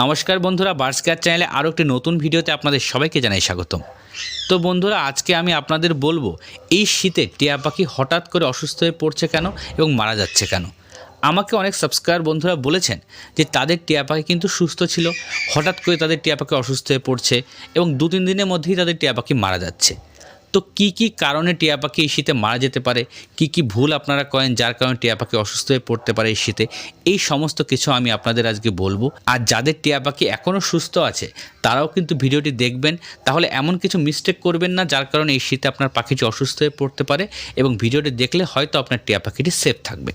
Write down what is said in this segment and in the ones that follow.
নমস্কার বন্ধুরা burst care চ্যানেলে আরও একটি নতুন ভিডিওতে আপনাদের সবাইকে জানাই স্বাগতম। তো বন্ধুরা, আজকে আমি আপনাদের বলব, এই শীতে টিয়া পাখি হঠাৎ করে অসুস্থ হয়ে পড়ছে কেন এবং মারা যাচ্ছে কেন? আমাকে অনেক সাবস্ক্রাইবার বন্ধুরা বলেছেন যে তাদের টিয়া পাখি কিন্তু সুস্থ ছিল, হঠাৎ করে তাদের টিয়া পাখি অসুস্থ হয়ে পড়ছে এবং দু তিন দিনের মধ্যেই তাদের টিয়া পাখি মারা যাচ্ছে। তো কি কি কারণে টিয়া পাখি এই শীতে মারা যেতে পারে? কি কি ভুল আপনারা করেন যার কারণে টিয়া পাখি অসুস্থ হয়ে পড়তে পারে এই শীতে? এই সমস্ত কিছু আমি আপনাদের আজকে বলব। আর যাদের টিয়া পাখি এখনও সুস্থ আছে, তারাও কিন্তু ভিডিওটি দেখবেন। তাহলে এমন কিছু মিস্টেক করবেন না, যার কারণে এই শীতে আপনার পাখিটি অসুস্থ হয়ে পড়তে পারে এবং ভিডিওটি দেখলে হয়তো আপনার টিয়া পাখিটি সেফ থাকবে।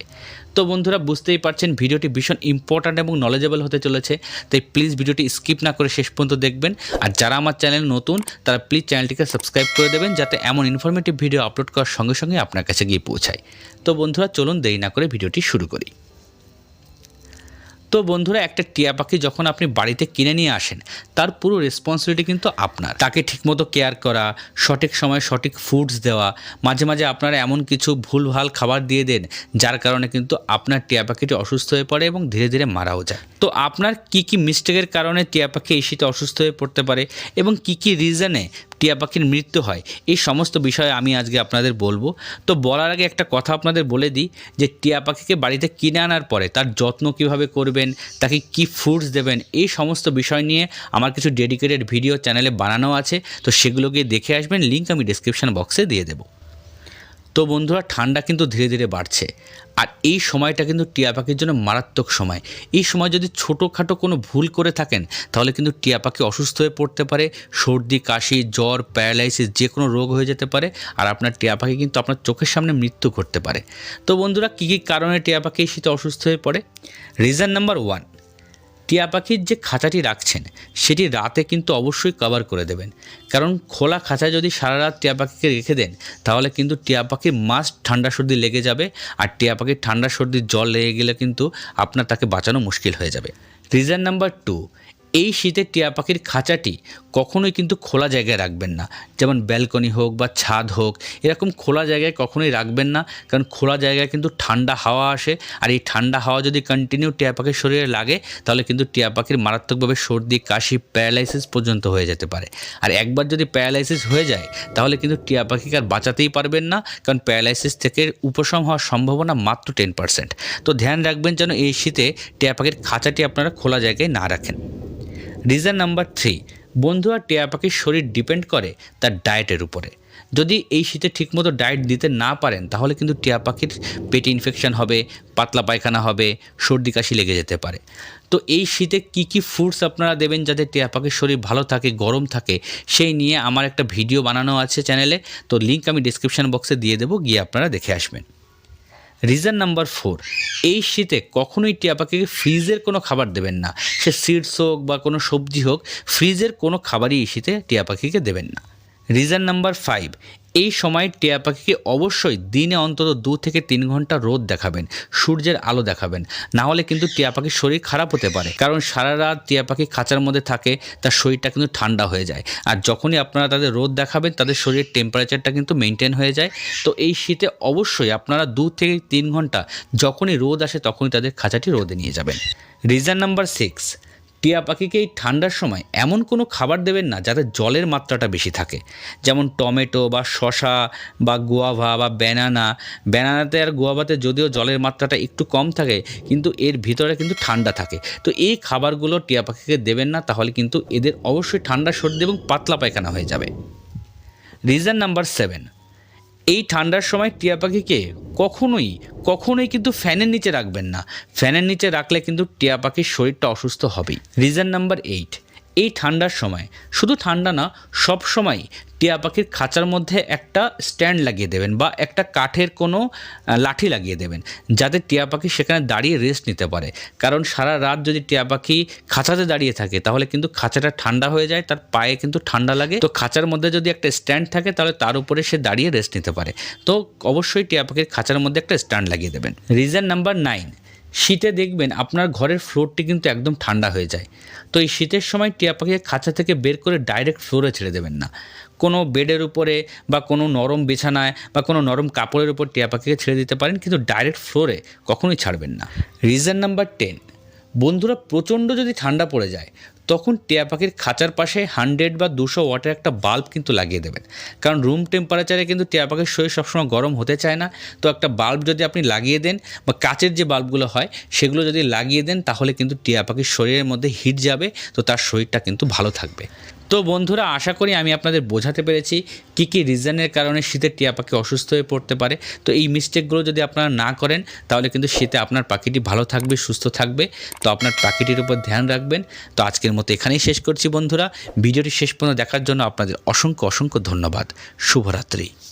তো বন্ধুরা, বুঝতেই পারছেন, ভিডিওটি ভীষণ ইম্পর্ট্যান্ট এবং নলেজেবল হতে চলেছে। তাই প্লিজ ভিডিওটি স্কিপ না করে শেষ পর্যন্ত দেখবেন। আর যারা আমার চ্যানেল নতুন, তারা প্লিজ চ্যানেলটিকে সাবস্ক্রাইব করে দেবেন, যাতে এমন ইনফরমেটিভ ভিডিও আপলোড করার সঙ্গে সঙ্গে আপনার কাছে গিয়ে পৌঁছায়। তো বন্ধুরা, চলুন দেরি না করে ভিডিওটি শুরু করি। তো বন্ধুরা, একটা টিয়া পাখি যখন আপনি বাড়িতে কিনে নিয়ে আসেন, তার পুরো রেসপন্সিবিলিটি কিন্তু আপনার। তাকে ঠিকমতো কেয়ার করা, সঠিক সময়ে সঠিক ফুডস দেওয়া, মাঝে মাঝে আপনারা এমন কিছু ভুলভাল খাবার দিয়ে দেন, যার কারণে কিন্তু আপনার টিয়া পাখিটি অসুস্থ হয়ে পড়ে এবং ধীরে ধীরে মারাও যায়। তো আপনার কি কি মিস্টেকের কারণে টিয়া পাখি এই শীতে অসুস্থ হয়ে পড়তে পারে এবং কি কি রিজনে টিয়া পাখির মৃত্যু হয়। এই সমস্ত বিষয়ে আমি আজকে আপনাদের বলব। তো বলার আগে একটা কথা আপনাদের বলে দিই যে টিয়া পাখিকে বাড়িতে কিনে আনার পরে তার যত্ন কীভাবে করবেন, তাকে কি ফুডস দেবেন, এই সমস্ত বিষয় নিয়ে আমার কিছু ডেডিকেটেড ভিডিও চ্যানেলে বানানো আছে। তো সেগুলোকে দেখে আসবেন লিঙ্ক আমি ডিসক্রিপশান বক্সে দিয়ে দেবো। তো বন্ধুরা, ঠান্ডা কিন্তু ধীরে ধীরে বাড়ছে। আর এই সময়টা কিন্তু টিয়া পাখির জন্য মারাত্মক সময়। এই সময় যদি ছোটোখাটো কোনো ভুল করে থাকেন, তাহলে কিন্তু টিয়া পাখি অসুস্থ হয়ে পড়তে পারে, সর্দি, কাশি, জ্বর, প্যারালাইসিস, যে কোনো রোগ হয়ে যেতে পারে, আর আপনার টিয়া পাখি কিন্তু আপনার চোখের সামনে মৃত্যু করতে পারে। তো বন্ধুরা, কী কী কারণে টিয়া পাখি শীতে অসুস্থ হয়ে পড়ে? রিজন নাম্বার ওয়ান টিয়া পাখির যে খাঁচাটি রাখছেন, সেটি রাতে কিন্তু অবশ্যই কভার করে দেবেন। কারণ খোলা খাঁচায় যদি সারা রাত টিয়া পাখিকে রেখে দেন, তাহলে কিন্তু টিয়া পাখির মাস্ট ঠান্ডা সর্দি লেগে যাবে আর টিয়া পাখির ঠান্ডা সর্দির জল লেগে গেলে কিন্তু আপনার তাকে বাঁচানো মুশকিল হয়ে যাবে। রিজন নাম্বার টু এই শীতে টিয়া পাখির খাঁচাটি কখনোই কিন্তু খোলা জায়গায় রাখবেন না। যেমন ব্যালকনি হোক বা ছাদ হোক, এরকম খোলা জায়গায় কখনোই রাখবেন না, কারণ খোলা জায়গায় কিন্তু ঠান্ডা হাওয়া আসে। আর এই ঠান্ডা হাওয়া যদি কন্টিনিউ টিয়া পাখির শরীরে লাগে, তাহলে কিন্তু টিয়া পাখির মারাত্মকভাবে সর্দি, কাশি, প্যারালাইসিস পর্যন্ত হয়ে যেতে পারে। আর একবার যদি প্যারালাইসিস হয়ে যায়, তাহলে কিন্তু টিয়া পাখিকে আর বাঁচাতেই পারবেন না, কারণ প্যারালাইসিস থেকে উপশম হওয়ার সম্ভাবনা মাত্র টেন পার্সেন্ট তো ধ্যান রাখবেন যেন এই শীতে টিয়া পাখির খাঁচাটি আপনারা খোলা জায়গায় না রাখেন। রিজন নাম্বার থ্রি বন্ধু আর টিয়া পাখির শরীর ডিপেন্ড করে তার ডায়েটের উপরে। যদি এই শীতে ঠিকমতো ডায়েট দিতে না পারেন, তাহলে কিন্তু টিয়া পাখির পেটে ইনফেকশন হবে, পাতলা পায়খানা হবে, সর্দি কাশি লেগে যেতে পারে। তো এই শীতে কি কি ফুডস আপনারা দেবেন যাতে টিয়া পাখির শরীর ভালো থাকে, গরম থাকে, সেই নিয়ে আমার একটা ভিডিও বানানো আছে চ্যানেলে তো লিঙ্ক আমি ডিসক্রিপশান বক্সে দিয়ে দেবো, গিয়ে আপনারা দেখে আসবেন। রিজন নাম্বার ফোর এই শীতে কখনোই টিয়া পাখিকে ফ্রিজের কোনো খাবার দেবেন না। সে সিডস হোক বা কোনো সবজি হোক, ফ্রিজের কোনো খাবারই এই শীতে টিয়া পাখিকে দেবেন না। রিজন নাম্বার ফাইভ এই সময় টিয়া পাখিকে অবশ্যই দিনে অন্তত দু থেকে তিন ঘণ্টা রোদ দেখাবেন, সূর্যের আলো দেখাবেন। না হলে কিন্তু টিয়া পাখির শরীর খারাপ হতে পারে। কারণ সারা রাত টিয়া পাখি খাঁচার মধ্যে থাকে, তার শরীরটা কিন্তু ঠান্ডা হয়ে যায়। আর যখনই আপনারা তাদের রোদ দেখাবেন, তাদের শরীরের টেম্পারেচারটা কিন্তু মেনটেন হয়ে যায়। তো এই শীতে অবশ্যই আপনারা দু থেকে তিন ঘণ্টা যখনই রোদ আসে, তখনই তাদের খাঁচাটি রোদে নিয়ে যাবেন। রিজন নাম্বার সিক্স টিয়া পাখিকে এই ঠান্ডার সময় এমন কোনো খাবার দেবেন না যাতে জলের মাত্রাটা বেশি থাকে। যেমন টমেটো বা শশা বা গোয়াভা বা ব্যানানা। ব্যানানাতে আর গুয়াভাতে যদিও জলের মাত্রাটা একটু কম থাকে, কিন্তু এর ভিতরে কিন্তু ঠান্ডা থাকে। তো এই খাবারগুলো টিয়া পাখিকে দেবেন না, তাহলে কিন্তু এদের অবশ্যই ঠান্ডা সর্দি এবং পাতলা পায়খানা হয়ে যাবে। Reason number seven. এই ঠান্ডার সময় টিয়া পাখিকে কখনোই কখনোই কিন্তু ফ্যানের নিচে রাখবেন না। ফ্যানের নিচে রাখলে কিন্তু টিয়া পাখির শরীরটা অসুস্থ হবেই। রিজন নাম্বার এইট এই ঠান্ডার সময়। শুধু ঠান্ডা না, সব সময় টিয়া পাখির খাঁচার মধ্যে একটা স্ট্যান্ড লাগিয়ে দেবেন বা একটা কাঠের কোনো লাঠি লাগিয়ে দেবেন, যাতে টিয়া পাখি সেখানে দাঁড়িয়ে রেস্ট নিতে পারে। কারণ সারা রাত যদি টিয়া পাখি খাঁচাতে দাঁড়িয়ে থাকে, তাহলে কিন্তু খাঁচাটা ঠান্ডা হয়ে যায়, তার পায়ে কিন্তু ঠান্ডা লাগে। তো খাঁচার মধ্যে যদি একটা স্ট্যান্ড থাকে, তাহলে তার উপরে সে দাঁড়িয়ে রেস্ট নিতে পারে। তো অবশ্যই টিয়া পাখির খাঁচার মধ্যে একটা স্ট্যান্ড লাগিয়ে দেবেন। রিজন নাম্বার নাইন শীতে দেখবেন আপনার ঘরের ফ্লোরটি কিন্তু একদম ঠান্ডা হয়ে যায়। তো এই শীতের সময় টিয়া পাখিকে খাঁচা থেকে বের করে ডাইরেক্ট ফ্লোরে ছেড়ে দেবেন না। কোনো বেডের উপরে বা কোনো নরম বিছানায় বা কোনো নরম কাপড়ের উপর টিয়া পাখিকে ছেড়ে দিতে পারেন, কিন্তু ডাইরেক্ট ফ্লোরে কখনোই ছাড়বেন না। রিজন নাম্বার টেন বন্ধুরা প্রচণ্ড যদি ঠান্ডা পড়ে যায় তখন টিয়া পাখির খাঁচার পাশে হান্ড্রেড বা দুশো ওয়াটের একটা বাল্ব কিন্তু লাগিয়ে দেবেন। কারণ রুম টেম্পারেচারে কিন্তু টিয়া পাখির শরীর সবসময় গরম হতে চায় না। তো একটা বাল্ব যদি আপনি লাগিয়ে দেন বা কাচের যে বাল্বগুলো হয়, সেগুলো যদি লাগিয়ে দেন, তাহলে কিন্তু টিয়া পাখির শরীরের মধ্যে হিট যাবে, তো তার শরীরটা কিন্তু ভালো থাকবে। তো বন্ধুরা, আশা করি আমি আপনাদের বোঝাতে পেরেছি কি কি রিজনের কারণে শীতের টিয়া পাখি অসুস্থ হয়ে পড়তে পারে। তো এই মিস্টেকগুলো যদি আপনারা না করেন, তাহলে কিন্তু শীতে আপনার পাখিটি ভালো থাকবে, সুস্থ থাকবে। তো আপনার পাখিটির উপর ধ্যান রাখবেন। তো আজকের মতো এখানেই শেষ করছি বন্ধুরা। ভিডিওটি শেষ পর্যন্ত দেখার জন্য আপনাদের অসংখ্য অসংখ্য ধন্যবাদ। শুভরাত্রি।